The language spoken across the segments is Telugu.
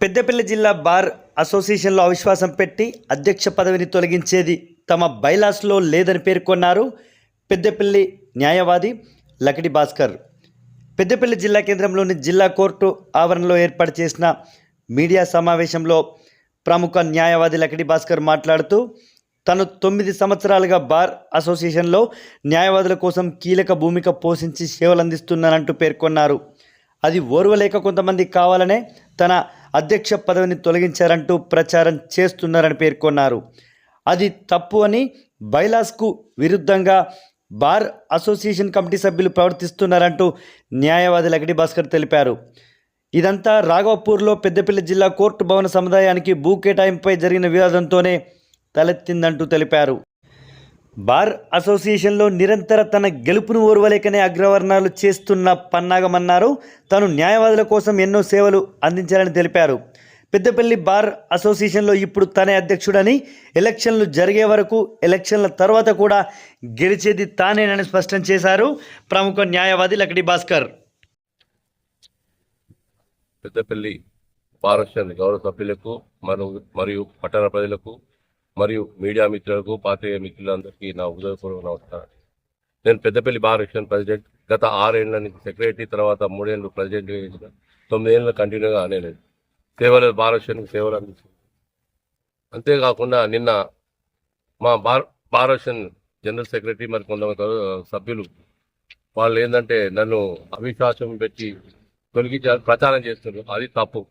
పెద్దపల్లి జిల్లా బార్ అసోసియేషన్లో అవిశ్వాసం పెట్టి అధ్యక్ష పదవిని తొలగించేది తమ బైలాస్లో లేదని పేర్కొన్నారు పెద్దపల్లి న్యాయవాది లకిడి భాస్కర్. పెద్దపల్లి జిల్లా కేంద్రంలోని జిల్లా కోర్టు ఆవరణలో ఏర్పాటు చేసిన మీడియా సమావేశంలో ప్రముఖ న్యాయవాది లకిడి భాస్కర్ మాట్లాడుతూ తను తొమ్మిది సంవత్సరాలుగా బార్ అసోసియేషన్లో న్యాయవాదుల కోసం కీలక భూమిక పోషించి సేవలందిస్తున్నానంటూ పేర్కొన్నారు. అది ఓర్వలేక కొంతమంది కావాలనే తన అధ్యక్ష పదవిని తొలగించారంటూ ప్రచారం చేస్తున్నారని పేర్కొన్నారు. అది తప్పు అని బైలాస్కు విరుద్ధంగా బార్ అసోసియేషన్ కమిటీ సభ్యులు ప్రవర్తిస్తున్నారంటూ న్యాయవాది లగడి భాస్కర్ తెలిపారు. ఇదంతా రాఘవపూర్లో పెద్దపల్లి జిల్లా కోర్టు భవన సముదాయానికి భూ కేటాయింపుపై జరిగిన వివాదంతోనే తలెత్తిందంటూ తెలిపారు. బార్ అసోసియేషన్లో నిరంతర తన గెలుపును ఓర్వలేకనే అగ్రవర్ణాలు చేస్తున్న పన్నాగమన్నారు. తాను న్యాయవాదుల కోసం ఎన్నో సేవలు అందించాలని తెలిపారు. పెద్దపల్లి బార్ అసోసియేషన్లో ఇప్పుడు తనే అధ్యక్షుడని ఎలక్షన్లు జరిగే వరకు ఎలక్షన్ల తర్వాత కూడా గెలిచేది తానేనని స్పష్టం చేశారు ప్రముఖ న్యాయవాది లకడి భాస్కర్. పెద్దపల్లి పారస్యాన్ని గౌరవ సభ్యులకు మరియు మరియు పట్టణ ప్రజలకు మరియు మీడియా మిత్రులకు పాత్రికేయ మిత్రులందరికీ నా హృదయపూర్వక నమస్కారం నేను పెద్దపల్లి బార్ ఎక్షన్ ప్రెసిడెంట్. గత ఆరేళ్ళ నుంచి సెక్రటరీ తర్వాత మూడేళ్ళు ప్రెసిడెంట్ చేసిన తొమ్మిదేళ్ళు కంటిన్యూగా నేను సేవలు బార్ సేవలు అందించింది. అంతేకాకుండా నిన్న మా బార్ బార్ జనరల్ సెక్రటరీ మరి కొంతమంది సభ్యులు వాళ్ళు ఏంటంటే నన్ను అవిశ్వాసం పెట్టి తొలగించారు ప్రచారం చేస్తున్నారు. అది తప్పు.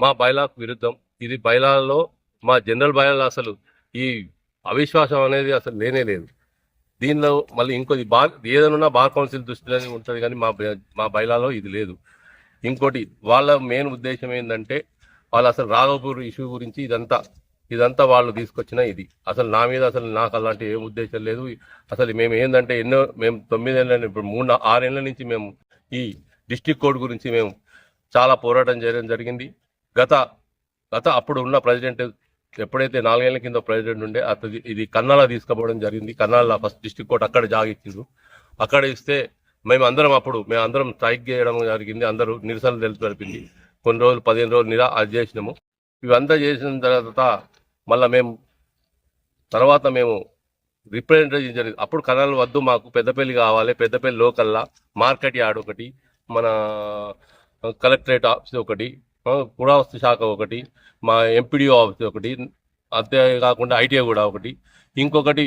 మా బైలాకు విరుద్ధం. ఇది బైలాలో మా జనరల్ బైలాలో అసలు ఈ అవిశ్వాసం అనేది అసలు లేనే లేదు. దీనిలో మళ్ళీ ఇంకోటి బార్ ఏదైనా బార్ కౌన్సిల్ దృష్టిలోనే ఉంటుంది కానీ మా మా బయలాలో ఇది లేదు. ఇంకోటి వాళ్ళ మెయిన్ ఉద్దేశం ఏంటంటే వాళ్ళు అసలు రాఘవపూర్ ఇష్యూ గురించి ఇదంతా ఇదంతా వాళ్ళు తీసుకొచ్చిన ఇది. అసలు నా మీద అసలు నాకు అలాంటి ఏం ఉద్దేశం లేదు. అసలు మేము ఏంటంటే ఎన్నో మేము తొమ్మిదేళ్ళ ఇప్పుడు మూడు నా- ఆరేళ్ళ నుంచి మేము ఈ డిస్టిక్ కోడ్ గురించి మేము చాలా పోరాటం చేయడం జరిగింది. గత గత అప్పుడు ఉన్న ప్రెసిడెంట్ ఎప్పుడైతే నాలుగేళ్ళ కింద ప్రెసిడెంట్ ఉండే అతది ఇది కన్నాల తీసుకుపోవడం జరిగింది. కన్నాల ఫస్ట్ డిస్టిక్ కోర్ట్ అక్కడ జాగిచ్చిండ్రు అక్కడ ఇస్తే మేము అందరం అప్పుడు మేము అందరం స్ట్రైక్ చేయడం జరిగింది. అందరూ నిరసన తెలిపింది కొన్ని రోజులు పదిహేను రోజులు నిరా అది చేసినాము. ఇవంతా చేసిన తర్వాత మళ్ళీ మేము తర్వాత మేము రిప్రజెంటేషన్ జరిగింది. అప్పుడు కన్నాల వద్దు మాకు పెద్దపల్లి కావాలి. పెద్దపల్లి లోకల్లా. మార్కెట్ యార్డ్ ఒకటి మన కలెక్టరేట్ ఆఫీస్ ఒకటి పురావస్తు శాఖ ఒకటి మా ఎంపీడీఓ ఆఫీస్ ఒకటి అంతేకాకుండా ఐటీఐ కూడా ఒకటి. ఇంకొకటి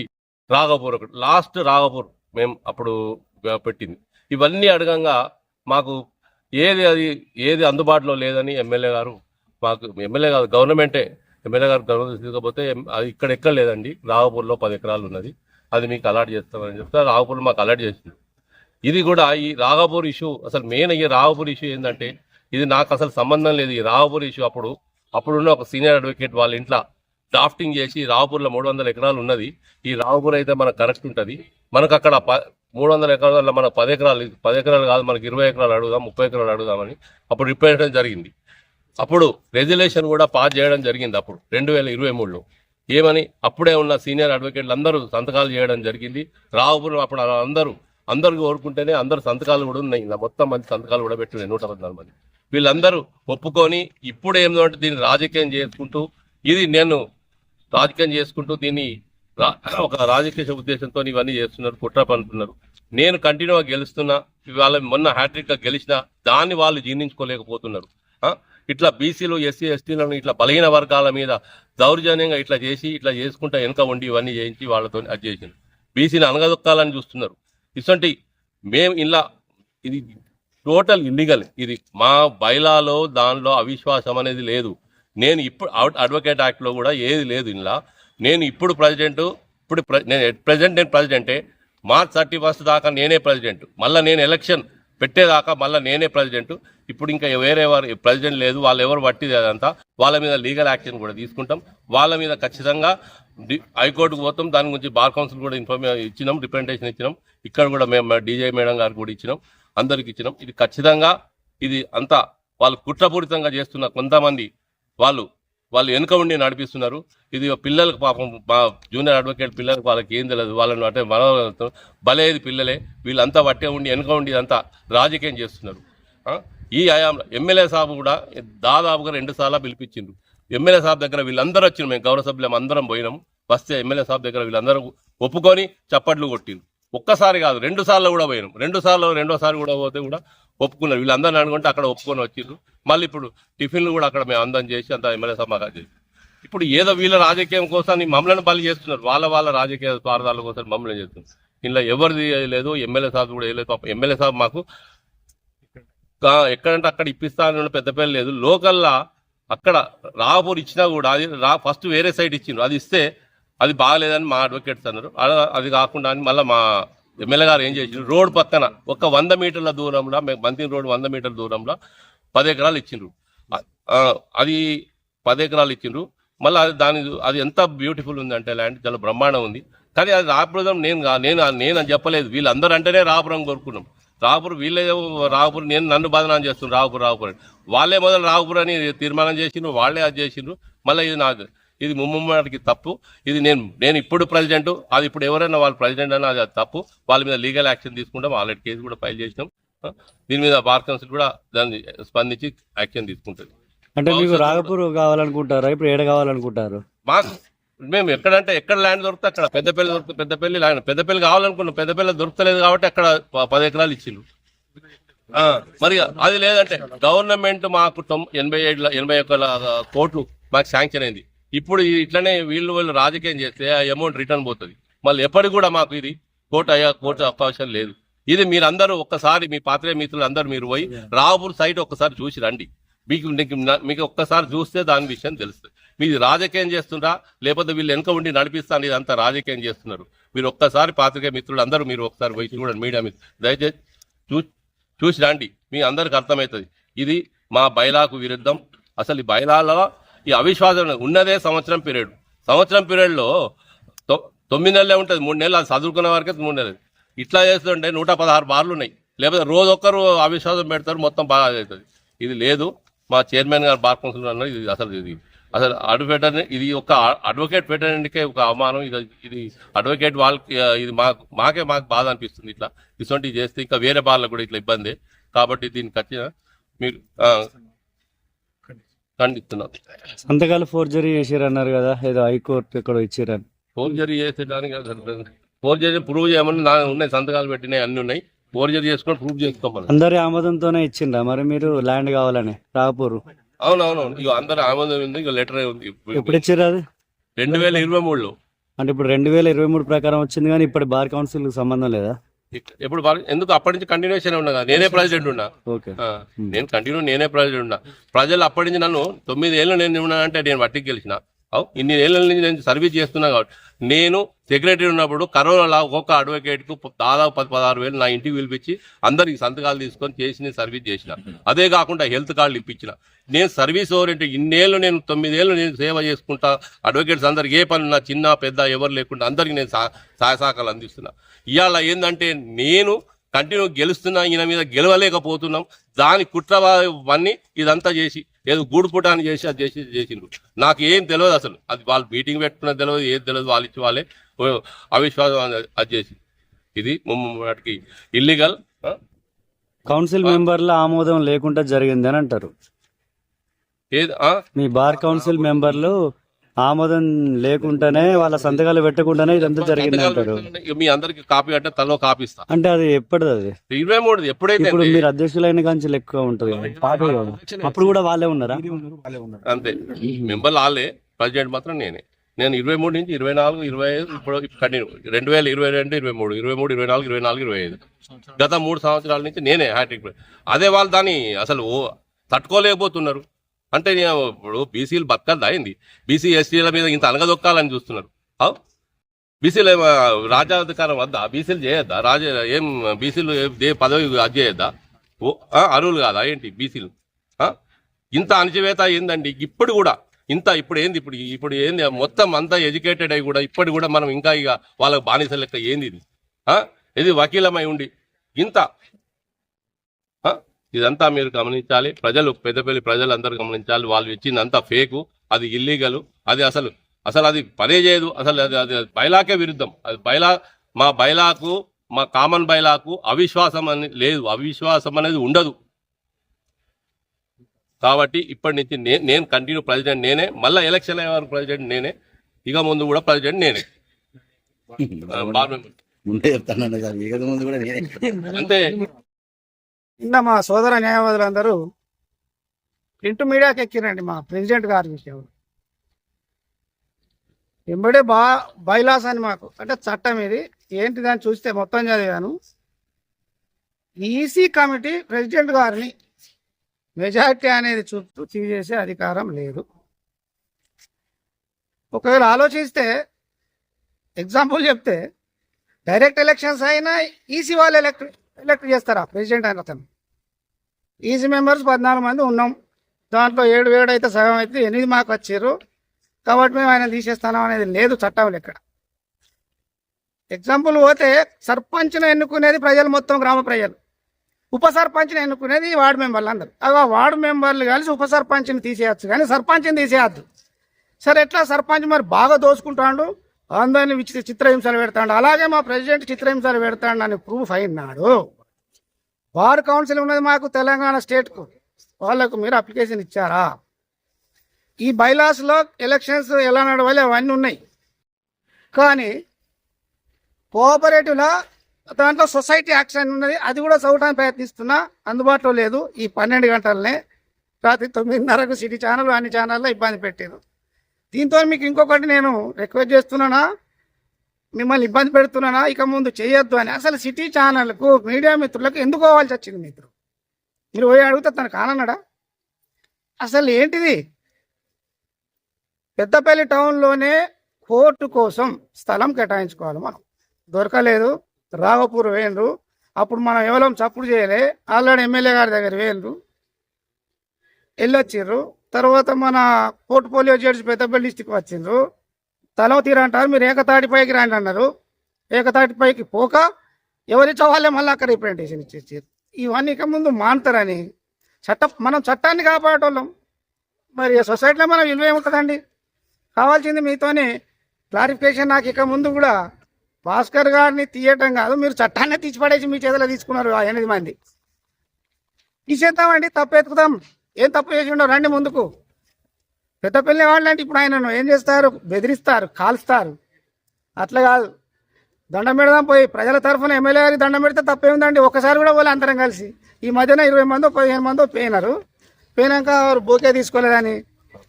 రాఘపూర్ ఒకటి. లాస్ట్ రాఘపూర్ మేము అప్పుడు పెట్టింది. ఇవన్నీ అడగంగా మాకు ఏది అది ఏది అందుబాటులో లేదని ఎమ్మెల్యే గారు మాకు ఎమ్మెల్యే కాదు గవర్నమెంటే ఎమ్మెల్యే గారు గవర్నమెంట్ తీసుకపోతే అది ఇక్కడ ఎక్కడ లేదండి. రాఘపూర్లో పది ఎకరాలు ఉన్నది. అది మీకు అలాట్ చేస్తామని చెప్తే రాఘపూర్ మాకు అలాట్ చేసింది. ఇది కూడా ఈ రాఘపూర్ ఇష్యూ అసలు మెయిన్ ఈ రాఘపూర్ ఇష్యూ ఏంటంటే ఇది నాకు అసలు సంబంధం లేదు. ఈ రాఘపూర్ ఇష్యూ అప్పుడు అప్పుడున్న ఒక సీనియర్ అడ్వకేట్ వాళ్ళ ఇంట్లో డ్రాఫ్టింగ్ చేసి రావుపూర్లో మూడు వందల ఎకరాలు ఉన్నది. ఈ రావుపూర్ అయితే మనకు కరెక్ట్ ఉంటుంది. మనకు అక్కడ ప మూడు వందల ఎకరాల మనకు పది ఎకరాలు పది ఎకరాలు కాదు మనకి ఇరవై ఎకరాలు అడుగుదాం ముప్పై ఎకరాలు అడుగుదామని అప్పుడు రిప్రజెంటేషన్ జరిగింది. అప్పుడు రెజల్యూషన్ కూడా పాస్ చేయడం జరిగింది అప్పుడు రెండు వేల ఇరవై మూడులో. ఏమని? అప్పుడే ఉన్న సీనియర్ అడ్వకేట్లు అందరూ సంతకాలు చేయడం జరిగింది. రావుపురం అప్పుడు అందరూ అందరు కోరుకుంటేనే అందరు సంతకాలు కూడా ఉన్నాయి. మొత్తం మంది సంతకాలు కూడా పెట్టినాయి నూట పద్నాలుగు మంది. వీళ్ళందరూ ఒప్పుకొని ఇప్పుడు ఏంటంటే దీన్ని రాజకీయం చేసుకుంటూ ఇది నేను రాజకీయం చేసుకుంటూ దీన్ని రా- ఒక రాజకీయ ఉద్దేశంతో ఇవన్నీ చేస్తున్నారు కుట్ర పనుతున్నారు నేను కంటిన్యూగా గెలుస్తున్నా ఇవాళ మొన్న హ్యాట్రిక్గా గెలిచిన దాన్ని వాళ్ళు జీర్ణించుకోలేకపోతున్నారు. ఇట్లా బీసీలు ఎస్సీ ఎస్టీలను ఇట్లా బలహీన వర్గాల మీద దౌర్జన్యంగా ఇట్లా చేసి ఇట్లా చేసుకుంటా వెనుక ఉండి ఇవన్నీ చేయించి వాళ్ళతో అది చేసింది. బీసీని అనగదొక్కాలని చూస్తున్నారు. ఇటువంటి మేము ఇలా ఇది టోటల్ ఇల్లీగల్ ఇది మా బైలాలో దానిలో అవిశ్వాసం అనేది లేదు. నేను ఇప్పుడు అవుట్ అడ్వకేట్ యాక్ట్లో కూడా ఏది లేదు ఇలా నేను ఇప్పుడు ప్రెసిడెంట్ ఇప్పుడు నేను ప్రెసిడెంట్ నేను ప్రెసిడెంటే మార్చ్ థర్టీ ఫస్ట్ దాకా నేనే ప్రెసిడెంట్. మళ్ళీ నేను ఎలక్షన్ పెట్టేదాకా మళ్ళీ నేనే ప్రెసిడెంట్. ఇప్పుడు ఇంకా వేరే వారు ప్రెసిడెంట్ లేదు వాళ్ళు ఎవరు పట్టిది అదంతా. వాళ్ళ మీద లీగల్ యాక్షన్ కూడా తీసుకుంటాం. వాళ్ళ మీద ఖచ్చితంగా హైకోర్టుకు పోతాం. దాని గురించి బార్ కౌన్సిల్ కూడా ఇన్ఫర్మేషన్ ఇచ్చినాం రిప్రజెంటేషన్ ఇచ్చినాం. ఇక్కడ కూడా మేము డీజే మేడం గారికి కూడా ఇచ్చినాం. అందరికి ఇచ్చినాం. ఇది ఖచ్చితంగా ఇది అంతా వాళ్ళు కుట్రపూరితంగా చేస్తున్న కొంతమంది వాళ్ళు వాళ్ళు వెనుక ఉండి నడిపిస్తున్నారు. ఇది పిల్లలకు పాపం మా జూనియర్ అడ్వకేట్ పిల్లలకు వాళ్ళకి ఏం తెలియదు వాళ్ళని అంటే మన బలేది పిల్లలే. వీళ్ళంతా పట్టే ఉండి వెనుక ఉండి ఇదంతా రాజకీయం చేస్తున్నారు. ఈ ఆయాంలో ఎమ్మెల్యే సాబ్ కూడా దాదాపుగా రెండు సార్లు పిలిపించిండ్రు. ఎమ్మెల్యే సాబ్ దగ్గర వీళ్ళందరూ వచ్చిన మేము గౌరవ సభ్యులం అందరం పోయినాం. వస్తే ఎమ్మెల్యే సాబ్ దగ్గర వీళ్ళందరూ ఒప్పుకొని చప్పట్లు కొట్టిండ్రు. ఒక్కసారి కాదు రెండు సార్లు కూడా పోయినాం. రెండు సార్లు రెండోసారి కూడా పోతే కూడా ఒప్పుకున్నారు. వీళ్ళందరిని అనుకుంటే అక్కడ ఒప్పుకొని వచ్చిండ్రు మళ్ళీ ఇప్పుడు టిఫిన్లు కూడా అక్కడ మేము అందం చేసి అంత ఎమ్మెల్యే సాబ్ మాకు చేసి. ఇప్పుడు ఏదో వీళ్ళ రాజకీయం కోసం మమ్మల్ని బలి చేస్తున్నారు. వాళ్ళ వాళ్ళ రాజకీయ స్వార్థాల కోసం మమ్మల్ని చేస్తున్నారు. ఇందులో ఎవరిది లేదు ఎమ్మెల్యే సాబ్ కూడా వేయలేదు పాప ఎమ్మెల్యే సాబ్ మాకు ఎక్కడంటే అక్కడ ఇప్పిస్తానని పెద్ద పేరు లేదు. లోకల్లా అక్కడ రాపూర్ ఇచ్చినా కూడా అది రా ఫస్ట్ వేరే సైడ్ ఇచ్చిండ్రు. అది ఇస్తే అది బాగలేదని మా అడ్వకేట్స్ అన్నారు. అలా- అది కాకుండా అని మళ్ళీ మా ఎమ్మెల్యే గారు ఏం చేసిండ్రు రోడ్ పక్కన ఒక వంద మీటర్ల దూరంలో మే- బంతిని రోడ్ వంద మీటర్ల దూరంలో పది ఎకరాలు ఇచ్చిండ్రు. అది పది ఎకరాలు ఇచ్చిండ్రు. మళ్ళీ అది దాని అది ఎంత బ్యూటిఫుల్ ఉంది అంటే ల్యాండ్ చాలా బ్రహ్మాండం ఉంది. కానీ అది రాపురం నేను నేను నేను అని చెప్పలేదు. వీళ్ళందరూ అంటేనే రాపురం కోరుకున్నాం. రాపురం వీళ్ళే రాపురం నేను నన్ను బదనాం చేస్తున్నాను రాపురం రాపురం వాళ్ళే మొదలు రాపురం అని తీర్మానం చేసిండ్రు. వాళ్ళే అది చేసిండ్రు. మళ్ళీ ఇది నాకు ఇది ముమ్మడికి తప్పు. ఇది నేను నేను ఇప్పుడు ప్రెసిడెంట్ అది ఇప్పుడు ఎవరైనా వాళ్ళు ప్రెసిడెంట్ అని అది తప్పు. వాళ్ళ మీద లీగల్ యాక్షన్ తీసుకుంటాం ఆల్రెడీ కేసు కూడా ఫైల్ చేసినాం. దీని మీద బార్ కౌన్సిల్ కూడా దాన్ని స్పందించి యాక్షన్ తీసుకుంటుంది. అంటే మీకు రాగపూర్ కావాలనుకుంటారా? ఇప్పుడు ఏడ కావాలనుకుంటారు? మాకు మేము ఎక్కడంటే ఎక్కడ ల్యాండ్ దొరికితే అక్కడ పెద్దపల్లి దొరికితే పెద్దపల్లి ల్యాండ్ పెద్దపల్లి కావాలనుకున్నాం పెద్దపల్లి దొరకలేదు కాబట్టి అక్కడ పది ఎకరాలు ఇచ్చిండ్రు మరి అది లేదంటే గవర్నమెంట్ మాకు ఎనభై ఏడు ఎనభై ఒక్క కోట్లు మాకు శాంక్షన్ అయింది. ఇప్పుడు ఇట్లనే వీళ్ళు వీళ్ళు రాజకీయం చేస్తే ఆ అమౌంట్ రిటర్న్ పోతుంది. మళ్ళీ ఎప్పటికి కూడా మాకు ఇది కోర్టు అయ్యా కోర్టు అవకాశం లేదు. ఇది మీరందరూ ఒక్కసారి మీ పాత్రే మిత్రులు అందరూ మీరు పోయి రావుపూర్ సైట్ ఒక్కసారి చూసి రండి. మీకు మీకు మీకు ఒక్కసారి చూస్తే దాని విషయం తెలుస్తుంది. మీది రాజకీయం చేస్తుండ్రా లేకపోతే వీళ్ళు వెనక ఉండి నడిపిస్తాను ఇదంతా రాజకీయం చేస్తున్నారు. మీరు ఒక్కసారి పాత్రికే మిత్రులు అందరూ మీరు ఒకసారి పోయి చూడండి మీడియా మిత్రులు దయచేసి చూ చూసి రండి. మీ అందరికి అర్థమవుతుంది. ఇది మా బైలాకు విరుద్ధం. అసలు ఈ బైలాలో ఈ అవిశ్వాసం ఉన్నదే సంవత్సరం పీరియడ్. సంవత్సరం పీరియడ్లో తొమ్మిది నెలలే ఉంటుంది. మూడు నెలలు అది చదువుకున్న వరకే మూడు నెలలు. ఇట్లా చేస్తుంటే నూట పదహారు బార్లు ఉన్నాయి. లేకపోతే రోజు ఒక్కరు అవిశ్వాసం పెడతారు మొత్తం బాగా అవుతుంది. ఇది లేదు. మా చైర్మన్ గారు బార్ కౌన్సిల్ అన్నారు ఇది అసలు ఇది అసలు అడ్వకేట్ ఇది ఒక అడ్వకేట్ పెట్టడానికే ఒక అవమానం. ఇది ఇది అడ్వకేట్ వాళ్ళకి ఇది మాకు మాకే మాకు బాధ అనిపిస్తుంది ఇట్లా. ఇటువంటివి చేస్తే ఇంకా వేరే బార్లకు కూడా ఇట్లా ఇబ్బంది. కాబట్టి దీనికి ఖచ్చితంగా మీరు ఖండిస్తున్నాం. సంతకాలు ఫోర్జరీ చేసిర్రు అన్నారు కదా ఏదో హైకోర్టు ఎక్కడో ఇచ్చిరని. ఫోర్జరీ చేసేదానికి ఫోర్జరీ ప్రూవ్ చేయమని నా ఉన్నాయి సంతకాలు పెట్టినాయి అన్ని ఉన్నాయి. ఫోర్జరీ చేసుకొని ప్రూవ్ చేసుకోమని అందరి ఆమోదంతోనే ఇచ్చిండ్రా మరి మీరు ల్యాండ్ కావాలని రాగపూర్ అవునవును ఇక అందరు ఆమోదం ఉంది ఇక లెటర్ ఉంది. ఎప్పుడు ఇచ్చిర్రు అది? రెండు వేల ఇరవై మూడులో. అంటే ఇప్పుడు రెండు వేల ఇరవై మూడు ప్రకారం వచ్చింది కానీ ఇప్పుడు బార్ కౌన్సిల్ సంబంధం లేదా? ఎప్పుడు ఎందుకు అప్పటి నుంచి కంటిన్యూషన్ ఉన్నా కదా? నేనే ప్రెసిడెంట్ ఉన్నా. నేను కంటిన్యూ నేనే ప్రెసిడెంట్ ఉన్నా. ప్రజలు అప్పటి నుంచి నన్ను తొమ్మిది ఏళ్ళు నేను ఉన్నానంటే నేను వట్టికి గెలిచిన. ఇన్ని ఏళ్ళ నుంచి నేను సర్వీస్ చేస్తున్నా కాబట్టి. నేను సెక్రటరీ ఉన్నప్పుడు కరోనాలో ఒక్కొక్క అడ్వకేట్కు దాదాపు పది పదహారు వేలు నా ఇంటికి పిలిపించి అందరికి సంతకాలు తీసుకొని చేసి నేను సర్వీస్ చేసిన. అదే కాకుండా హెల్త్ కార్డులు ఇప్పించిన. నేను సర్వీస్ ఓరియంటెడ్ ఇన్నేళ్ళు నేను తొమ్మిదేళ్ళు నేను సేవ చేసుకుంటా. అడ్వకేట్స్ అందరికి ఏ పని నా చిన్న పెద్ద ఎవరు లేకుండా అందరికి నేను సహ- సహాయ సహకారాలు అందిస్తున్నా. ఇవాళ ఏంటంటే నేను కంటిన్యూ గెలుస్తున్నా ఈయన మీద గెలవలేకపోతున్నాం. దాని కుట్రవన్నీ ఇదంతా చేసి ఏదో గూడుపుటాన్ని చేసి అది చేసి చేసిండ్రు. నాకు ఏం తెలియదు అసలు. అది వాళ్ళు మీటింగ్ పెట్టుకున్నది తెలియదు ఏది తెలియదు వాళ్ళు ఇచ్చి వాళ్ళే అవిశ్వాసం అది- చేసి. ఇది వాటికి ఇల్లీగల్ కౌన్సిల్ మెంబర్ల ఆమోదం లేకుండా జరిగింది అని అంటారు? మీ బార్ కౌన్సిల్ మెంబర్లు ఆమోదం లేకుండానే వాళ్ళ సంతకాలు పెట్టకుండానే ఇదంతా జరిగింది అంటారు. మీ అందరికి కాపీ అంటే తలో కాపీ ఇస్తా. అంటే అది ఎప్పటిది అది? ఇరవై మూడు ఎప్పుడైతే ఇప్పుడు మీరు అధ్యక్షులైన కాంచి ఎక్కువ ఉంటుంది. కదా. పార్టీ కదా. అప్పుడు కూడా వాళ్ళే ఉన్నారా. అంతే. మెంబర్లు వాళ్ళే ప్రెసిడెంట్ మాత్రం నేనే. నేను ఇరవై మూడు నుంచి ఇరవై నాలుగు ఇరవై ఐదు ఇప్పుడు కంటిన్యూ. రెండు వేల ఇరవై రెండు ఇరవై మూడు ఇరవై మూడు ఇరవై నాలుగు ఇరవై నాలుగు ఇరవై ఐదు. గత మూడు సంవత్సరాల నుంచి నేనే హ్యాట్రిక్ అదే వాళ్ళు దాన్ని అసలు ఓ తట్టుకోలేకపోతున్నారు. అంటే నేను ఇప్పుడు బీసీలు బతకద్దా అయింది బీసీ ఎస్టీల మీద ఇంత అనగదొక్కాలని చూస్తున్నారు. అవు బీసీలు రాజాధికారం వద్దా? బీసీలు చేయొద్దా? రాజ ఏం బీసీలు ఏ పదవి అది చేయొద్దా? ఓ ఆ, కాదా ఏంటి బీసీలు? ఇంత అణచివేత ఏందండి? ఇప్పుడు కూడా ఇంత ఇప్పుడు ఏంది ఇప్పుడు ఇప్పుడు ఏంది? మొత్తం అంతా ఎడ్యుకేటెడ్ అయి కూడా ఇప్పటి కూడా మనం ఇంకా ఇక వాళ్ళకి బానిస లెక్క ఏంది ఇది? ఇది వకీలమై ఉండి ఇంత. ఇదంతా మీరు గమనించాలి. ప్రజలు పెద్దపల్లి ప్రజలందరూ గమనించాలి. వాళ్ళు ఇచ్చిందంతా ఫేకు. అది ఇల్లీగలు. అది అసలు అసలు అది పనే చేయదు. అసలు అది అది బైలాకే విరుద్ధం. అది బైలా మా బైలాకు మా కామన్ బైలాకు అవిశ్వాసం అని లేదు. అవిశ్వాసం అనేది ఉండదు. కాబట్టి ఇప్పటి నుంచి నే- నేను కంటిన్యూ ప్రెసిడెంట్ నేనే మళ్ళీ ఎలక్షన్ అయ్యే వరకు ప్రెసిడెంట్ నేనే ఇక ముందు కూడా ప్రెసిడెంట్ నేనే. ముందే చెప్తాను సార్ మిగతా ముందు కూడా నేనే అంతే. నిన్న మా సోదర న్యాయవాదులందరూ ప్రింట్ మీడియాకి ఎక్కిరండి మా ప్రెసిడెంట్ గారి విషయం ఎంబడే బా బైలాస్ అని మాకు అంటే చట్టం ఇది. ఏంటి దాన్ని చూస్తే మొత్తం చదివాను. ఈసీ కమిటీ ప్రెసిడెంట్ గారిని మెజార్టీ అనేది చూస్తూ తీసేసే అధికారం లేదు. ఒకవేళ ఆలోచిస్తే ఎగ్జాంపుల్ చెప్తే డైరెక్ట్ ఎలక్షన్స్ అయినా ఈసీ వాళ్ళు ఎలక్ట్ ఎలక్ట్ చేస్తారా? ప్రెసిడెంట్ అయిన అతను. ఈసీ మెంబర్స్ పద్నాలుగు మంది ఉన్నాం. దాంట్లో ఏడు ఏడు అయితే సగం అయితే ఎనిమిది మాకు వచ్చారు. కాబట్టి మేము ఆయన తీసేస్తాం అనేది లేదు చట్టం ఇక్కడ ఎగ్జాంపుల్ పోతే సర్పంచ్ను ఎన్నుకునేది ప్రజలు మొత్తం గ్రామ ప్రజలు. ఉప సర్పంచ్ని ఎన్నుకునేది ఈ వార్డు మెంబర్లు అందరు అవి ఆ వార్డు మెంబర్లు కలిసి ఉప సర్పంచ్ని తీసేయచ్చు కానీ సర్పంచ్ని తీసేయద్దు. సరే ఎట్లా సర్పంచ్ మరి బాగా దోసుకుంటాడు అందరిని విచి చిత్రహింసలు పెడతాడు. అలాగే మా ప్రెసిడెంట్ చిత్రహింసలు పెడతాడు అని ప్రూఫ్ అయినాడు. బార్ కౌన్సిల్ ఉన్నది మాకు తెలంగాణ స్టేట్కు. వాళ్ళకు మీరు అప్లికేషన్ ఇచ్చారా? ఈ బైలాస్లో ఎలక్షన్స్ ఎలా నడవాలి అవన్నీ ఉన్నాయి. కానీ కోఆపరేటివ్లో దాంట్లో సొసైటీ యాక్షన్ ఉన్నది. అది కూడా చదవడానికి ప్రయత్నిస్తున్నా. అందుబాటులో లేదు. ఈ పన్నెండు గంటలనే రాత్రి తొమ్మిదిన్నరకు సిటీ ఛానల్ అన్ని ఛానల్లో ఇబ్బంది పెట్టారు దీంతో మీకు ఇంకొకటి నేను రిక్వెస్ట్ చేస్తున్నానా? మిమ్మల్ని ఇబ్బంది పెడుతున్నానా? ఇక ముందు చేయొద్దు అని. అసలు సిటీ ఛానల్కు మీడియా మిత్రులకు ఎందుకు పోవాల్సి వచ్చింది మిత్రులు మీరు పోయి అడిగితే తను కానన్నాడా అసలు ఏంటిది? పెద్దపల్లి టౌన్లోనే కోర్టు కోసం స్థలం కేటాయించుకోవాలి మనం. దొరకలేదు. రామపూర్ వేయండ్రు. అప్పుడు మనం ఎవరం చప్పుడు చేయలే. ఆల్రెడీ ఎమ్మెల్యే గారి దగ్గర వేయండ్రు. వెళ్ళొచ్చిర్రు తర్వాత మన పోర్ట్ఫోలియో జడ్జి పెద్దపల్లి డిస్టిక్ వచ్చిండ్రు. తలవ తీర అంటారు. మీరు ఏకతాటి పైకి రండి అన్నారు. ఏకతాటి పైకి పోక ఎవరి వాళ్ళే మళ్ళీ అక్కడ రిప్రజెంటేషన్ ఇచ్చేసారు ఇవన్నీ ఇక ముందు మానుతారని. చట్ట మనం చట్టాన్ని కాపాడేటోళ్ళం. మరి సొసైటీలో మనం విలువ ఏముంటుందండి? కావాల్సింది మీతోనే. క్లారిఫికేషన్ నాకు ఇక ముందు కూడా భాస్కర్ గారిని తీయటం కాదు మీరు చట్టాన్ని తీసిపడేసి మీ చేతిలో తీసుకున్నారు ఆ ఎనిమిది మంది. తీసేద్దామండి తప్పు ఎత్తుకుదాం ఏం తప్పు చేసి ఉండవు రండి ముందుకు. పెద్దపల్లి వాళ్ళు అంటే ఇప్పుడు ఆయనను ఏం చేస్తారు? బెదిరిస్తారు కాలుస్తారు. అట్లా కాదు. దండం పెడదాం పోయి ప్రజల తరఫున ఎమ్మెల్యే గారికి దండం పెడితే తప్పేముందండి? ఒకసారి కూడా పోలే అందరం కలిసి. ఈ మధ్యన ఇరవై మందో పదిహేను మందో పోయినారు పోయినాక వారు బోకే తీసుకోలేదని?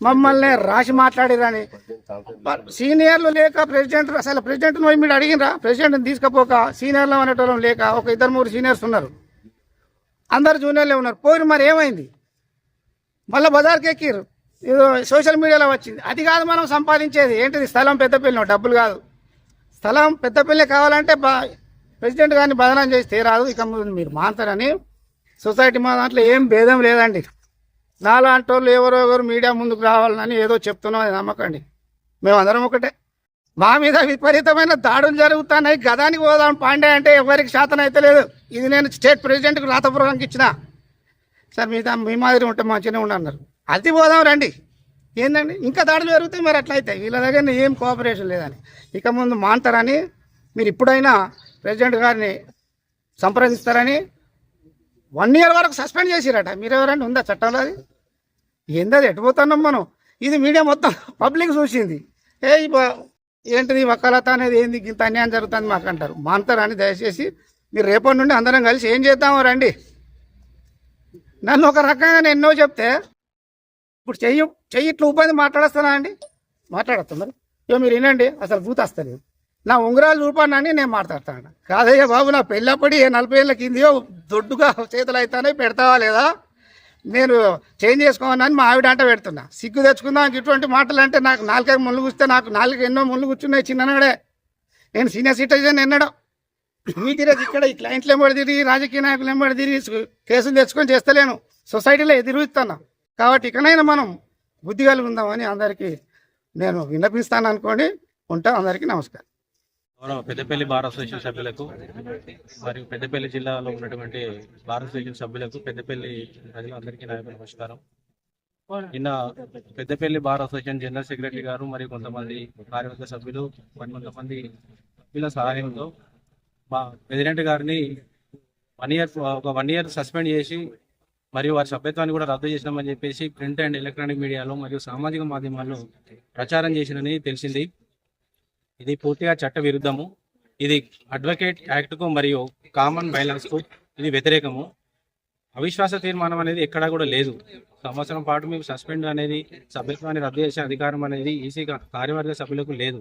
మమ్మల్ని రాసి మాట్లాడిరని సీనియర్లు లేక ప్రెసిడెంట్ అసలు ప్రెసిడెంట్ పోయి మీరు అడిగినరా ప్రెసిడెంట్ తీసుకపోక సీనియర్లు అనేటోళ్ళం లేక ఒక ఇద్దరు మూడు సీనియర్స్ ఉన్నారు. అందరు జూనియర్లే ఉన్నారు. పోయిన మరి ఏమైంది? మళ్ళీ బజార్కి ఎక్కిర్రు. ఏదో సోషల్ మీడియాలో వచ్చింది. అది కాదు మనం సంపాదించేది. ఏంటిది? స్థలం పెద్దపల్లి డబ్బులు కాదు. స్థలం పెద్దపల్లి కావాలంటే ప్రెసిడెంట్ గారిని బదనాం చేసి తీరాదు ఇక మీరు మాంతారని సొసైటీ మా దాంట్లో ఏం భేదం లేదండి. నాలాంటి వాళ్ళు ఎవరో ఎవరు మీడియా ముందుకు రావాలని ఏదో చెప్తున్నాం అది నమ్మకండి. మేమందరం ఒకటే. మా మీద విపరీతమైన దాడులు జరుగుతున్నాయి. గదానికి పోదాం పాండే అంటే ఎవరికి శాతం అయితే లేదు. ఇది నేను స్టేట్ ప్రెసిడెంట్కి రాతపూర్వకంగా ఇచ్చిన. సార్ మీద మీ మాదిరి ఉంటే మంచిగానే ఉండన్నారు అది పోదాం రండి. ఏంటండి ఇంకా దాడులు జరుగుతాయి మరి అట్లయితే వీళ్ళ దగ్గర ఏం కోఆపరేషన్ లేదని. ఇక ముందు మాంటారని మీరు ఇప్పుడైనా ప్రెసిడెంట్ గారిని సంప్రదిస్తారని వన్ ఇయర్ వరకు సస్పెండ్ చేసిరట. మీరు ఎవరండి ఉందా చట్టంలో అది? ఏందది ఎట్టుపోతున్నాం మనం? ఇది మీడియా మొత్తం పబ్లిక్ చూసింది. ఏ ఏంటిది వకాలత అనేది? ఏంది? ఇంత అన్యాయం జరుగుతుంది మాకు అంటారు మాంతారని దయచేసి మీరు రేపటి నుండి అందరం కలిసి ఏం చేద్దామో రండి. నన్ను ఒక రకంగా ఎన్నో చెప్తే ఇప్పుడు చెయ్యి చెయ్యి ఇట్లా ఉపాధి మాట్లాడేస్తానా అండి? మాట్లాడతాం మరి. ఇక మీరు వినండి. అసలు గుర్తొస్తలేదు నా ఉంగరాలు చూపానని నేను మాట్లాడతాను. కాదయ్య బాబు నా పెళ్ళప్పటి నలభై ఏళ్ళ కిందియో దొడ్డుగా చేతులు అవుతానే పెడతావా లేదా? నేను చేంజ్ చేసుకోవాలని మా ఆవిడ అంట పెడుతున్నా. సిగ్గు తెచ్చుకుందాం ఇటువంటి మాటలు అంటే నాకు నాలుగైదు ముళ్ళు కూస్తే నాకు నాలుగు ఎన్నో ముళ్ళు కూర్చున్నాయి చిన్ననాడే. నేను సీనియర్ సిటిజన్ ఎన్నడం. మీ ఇక్కడ ఈ క్లయింట్లు ఎంబడి తిరిగి రాజకీయ నాయకులు ఎంబడి తిరిగి కేసులు తెచ్చుకొని చేస్తలేను. సొసైటీలో ఎదురుస్తాను కాబట్టి ఇకనైనా మనం బుద్ధి కలిగి ఉందామని అందరికీ నేను విన్నపిస్తాను అనుకోండి. ఉంటా అందరికీ నమస్కారం. గౌరవ పెద్దపల్లి బార్ అసోసియేషన్ సభ్యులకు మరియు పెద్దపల్లి జిల్లాలో ఉన్నటువంటి బార్ అసోసియేషన్ సభ్యులకు పెద్దపల్లి ప్రజలందరికీ నా యొక్క నమస్కారం. నిన్న Peddapalli bar association general secretary గారు మరియు కొంతమంది కార్యవర్గ సభ్యులు మరి కొంతమంది సభ్యుల సహాయంతో మా ప్రెసిడెంట్ గారిని వన్ ఇయర్ ఒక వన్ ఇయర్ సస్పెండ్ చేసి మరియు వారి సభ్యత్వాన్ని కూడా రద్దు చేసినామని చెప్పేసి ప్రింట్ అండ్ ఎలక్ట్రానిక్ మీడియాలో మరియు సామాజిక మాధ్యమాల్లో ప్రచారం చేసినని తెలిసింది. ఇది పూర్తిగా చట్ట విరుద్ధము ఇది అడ్వకేట్ యాక్ట్కు మరియు కామన్ బైలాన్స్కు ఇది వ్యతిరేకము. అవిశ్వాస తీర్మానం అనేది ఎక్కడా కూడా లేదు. సంవత్సరం పాటు మేము సస్పెండ్ అనేది సభ్యత్వాన్ని రద్దు చేసే అధికారం అనేది ఈసీ కార్యవర్గ సభ్యులకు లేదు.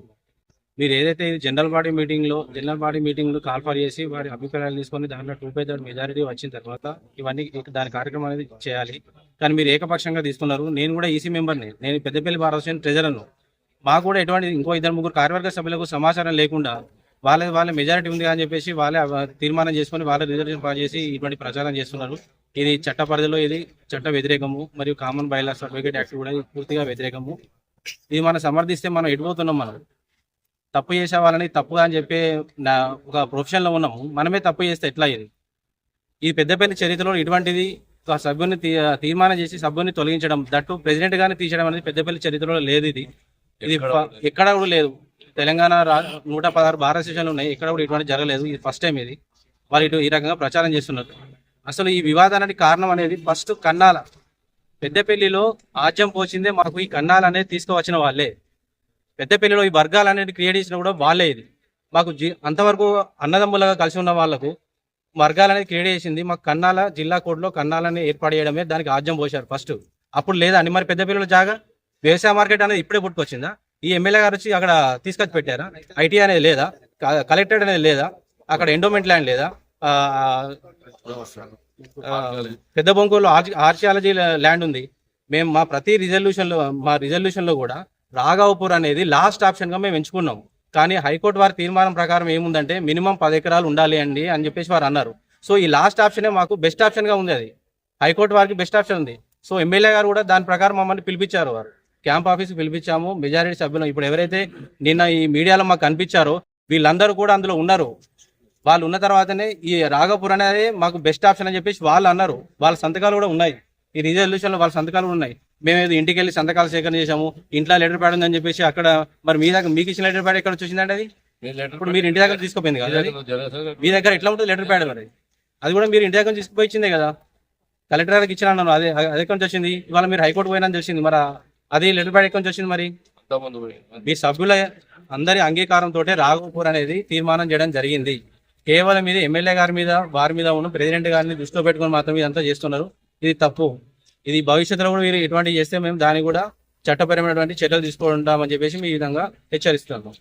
మీరు ఏదైతే ఇది జనరల్ బాడీ మీటింగ్లో జనరల్ బాడీ మీటింగ్లో కాల్ఫర్ చేసి వారి అభిప్రాయాలు తీసుకొని దాంట్లో టూ బై థర్డ్ మెజారిటీ వచ్చిన తర్వాత ఇవన్నీ దాని కార్యక్రమం అనేది చేయాలి. కానీ మీరు ఏకపక్షంగా తీసుకున్నారు. నేను కూడా ఈసీ మెంబర్ని. నేను పెద్దపల్లి బార్ ట్రెజరర్ను మాకు కూడా ఎటువంటి ఇంకో ఇద్దరు ముగ్గురు కార్యవర్గ సభ్యులకు సమాచారం లేకుండా వాళ్ళ వాళ్ళ మెజారిటీ ఉంది అని చెప్పేసి వాళ్ళే తీర్మానం చేసుకొని వాళ్ళ రిజర్వేషన్ పాస్ చేసి ఇటువంటి ప్రచారం చేస్తున్నారు. ఇది చట్ట పరిధిలో ఇది చట్ట వ్యతిరేకము మరియు కామన్ బైలాస్ సర్టిఫికేట్ యాక్ట్ కూడా పూర్తిగా వ్యతిరేకము. ఇది మనం సమర్థిస్తే మనం ఎటుపోతున్నాం మనం? తప్పు చేసే వాళ్ళని తప్పుగా అని చెప్పే నా ఒక ప్రొఫెషన్లో ఉన్నాము. మనమే తప్పు చేస్తే ఎట్లా ఇది? ఈ పెద్దపల్లి చరిత్రలో ఇటువంటిది ఒక సభ్యుని తీర్మానం చేసి సభ్యుని తొలగించడం దట్టు ప్రెసిడెంట్ గానే తీసేయడం అనేది పెద్దపల్లి చరిత్రలో లేదు ఇది. ఇది ఎక్కడ కూడా లేదు. తెలంగాణ నూట పదహారు భారత స్టేషన్లు ఉన్నాయి. ఎక్కడ కూడా ఇటువంటి జరగలేదు. ఇది ఫస్ట్ టైం ఇది. వాళ్ళు ఇటు ఈ రకంగా ప్రచారం చేస్తున్నారు. అసలు ఈ వివాదానికి కారణం అనేది ఫస్ట్ కన్నాల. పెద్దపల్లిలో ఆజ్యం పోచిందే మాకు ఈ కన్నాల అనేది తీసుకువచ్చిన వాళ్ళే. పెద్దపల్లిలో ఈ వర్గాలు అనేది క్రియేట్ చేసిన కూడా వాళ్ళే ఇది. మాకు జి అంతవరకు అన్నదమ్ములుగా కలిసి ఉన్న వాళ్ళకు వర్గాలు అనేది క్రియేట్ చేసింది మాకు కన్నాల జిల్లా కోడ్లో కన్నాలని ఏర్పాటు చేయడమే దానికి ఆజ్యం పోశారు ఫస్ట్ అప్పుడు లేదా అని మరి పెద్దపల్లిలో జాగా? వ్యవసాయ మార్కెట్ అనేది ఇప్పుడే పుట్టుకొచ్చిందా? ఈ ఎమ్మెల్యే గారు వచ్చి అక్కడ తీసుకొచ్చి పెట్టారా? ఐటీ అనేది లేదా? క- కలెక్టరేట్ అనేది లేదా? అక్కడ ఎండోమెంట్ ల్యాండ్ లేదా? పెద్ద బొంకూరులో ఆర్చియాలజీ ల్యాండ్ ఉంది. మేము మా ప్రతి రిజల్యూషన్లో మా రిజల్యూషన్లో కూడా రాఘవపూర్ అనేది లాస్ట్ ఆప్షన్గా మేము ఎంచుకున్నాం. కానీ హైకోర్టు వారి తీర్మానం ప్రకారం ఏముందంటే మినిమం పది ఎకరాలు ఉండాలి అండి అని చెప్పేసి వారు అన్నారు. సో ఈ లాస్ట్ ఆప్షనే మాకు బెస్ట్ ఆప్షన్గా ఉంది అది. హైకోర్టు వారికి బెస్ట్ ఆప్షన్ ఉంది. సో ఎమ్మెల్యే గారు కూడా దాని ప్రకారం మమ్మల్ని పిలిపించారు వారు. Camp office పిలిపించాము. మెజారిటీ సభ్యులు ఇప్పుడు ఎవరైతే నిన్న ఈ మీడియాలో మాకు కనిపించారో వీళ్ళందరూ కూడా అందులో ఉన్నారు. వాళ్ళు ఉన్న తర్వాతనే ఈ రాఘపూర్ అనేది మాకు బెస్ట్ ఆప్షన్ అని చెప్పేసి వాళ్ళు అన్నారు. వాళ్ళ సంతకాలు కూడా ఉన్నాయి. ఈ రిజల్యూషన్లో వాళ్ళ సంతకాలు కూడా ఉన్నాయి. మేము ఏదో ఇంటికి వెళ్ళి సంతకాలు సేకరణ చేసాము ఇంట్లో లెటర్ ప్యాడ్ ఉందని చెప్పేసి అక్కడ మరి మీ దగ్గర మీకు ఇచ్చిన లెటర్ ప్యాడ్ ఎక్కడ చూసిందండి అది? ఇప్పుడు మీరు ఇంటి దగ్గర తీసుకుపోయింది కదా మీ దగ్గర ఎట్లా ఉంటుంది లెటర్ ప్యాడ్ మరి? అది కూడా మీరు ఇంటి దగ్గర తీసుకుపోయి ఇచ్చిందే కదా? కలెక్టర్ గారికి ఇచ్చిన అన్నాను అదే అది నుంచి వచ్చింది? ఇవాళ మీరు హైకోర్టు పోయినా తెలిసింది. మరి అది లెటర్ ప్యాడ్ ఎక్కడి నుంచి వచ్చింది మరి. మీ సభ్యుల అందరి అంగీకారంతో రాఘవపూర్ అనేది తీర్మానం చేయడం జరిగింది. కేవలం ఇది ఎమ్మెల్యే గారి మీద వారి మీద ఉన్న ప్రెసిడెంట్ గారిని దృష్టిలో పెట్టుకొని మాత్రం ఇదంతా చేస్తున్నారు. ఇది తప్పు. ఇది భవిష్యత్తులో కూడా మీరు ఇటువంటి చేస్తే మేము దాన్ని కూడా చట్టపరమైనటువంటి చర్యలు తీసుకుంటామని చెప్పేసి మీ విధంగా హెచ్చరిస్తున్నాము.